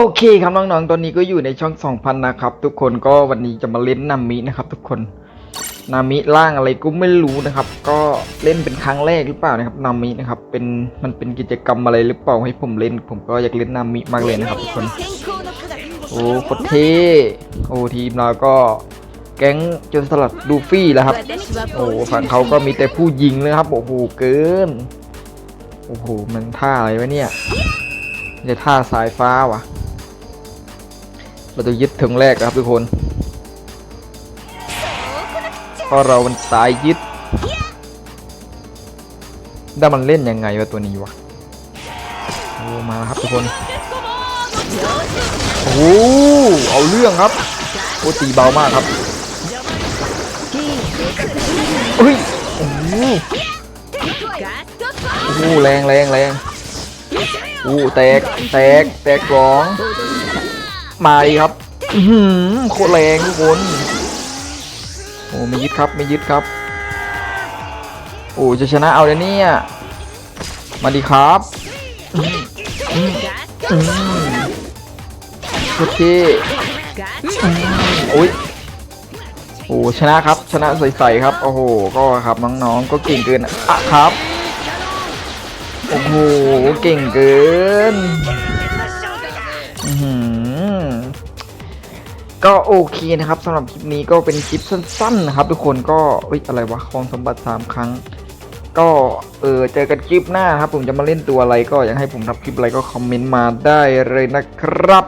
โอเคครับน้องๆ ตอนนี้ก็อยู่ในช่อง 2,000 นะครับ ทุกคนก็วันนี้จะมาเล่นนามินะครับ ทุกคน นามิร่างอะไรก็ไม่รู้นะครับ ก็เล่นเป็นครั้งแรกหรือเปล่านะครับ นามินะครับ เป็นมันเป็นกิจกรรมอะไรหรือเปล่าให้ผมเล่น ผมก็อยากเล่นนามิมากเลยนะครับทุกคน โอ้โคตรเท่โอ้ทีมเราก็แก๊งโจรสลัดลูฟี่แล้วครับ โอ้ฝั่งเขาก็มีแต่ผู้ยิงเลยครับโอ้โหเกิน โอ้โหมันท่าอะไรวะเนี่ยจะท่าสายฟ้าวะ เราจะยึดถึงแรกนะครับทุกคนเพราะเรามันสายยึดได้วมันเล่นยังไงวะตัวนี้วะโอ้มาแล้วครับทุกคนโอ้โหเอาเรื่องครับโอ้ตีเบามากครับเฮ้ยโอ้โหแรงแรงแรงโอ้แตกแตกแตกสอง มาดีครับหือโคตรแรงทุกคนโอ้ไม่ยึดครับไม่ยึดครับ โอ้จะชนะเอาเลยเนี่ย มาดีครับอืมอืมอืมโอเคโอ้ยโอ้ชนะครับชนะใสๆครับโอ้โหก็ครับน้องๆก็เก่งเกินอะครับโอ้โหเก่งเกิน ก็โอเคนะครับสำหรับคลิปนี้ก็เป็นคลิปสั้นๆนะครับ ทุกคนก็เอ้ยอะไรวะคลองสมบัติสามครั้ง ก็เออเจอกันคลิปหน้าครับ ผมจะมาเล่นตัวอะไรก็อยากให้ผมทำคลิปอะไรก็คอมเมนต์มาได้เลยนะครับ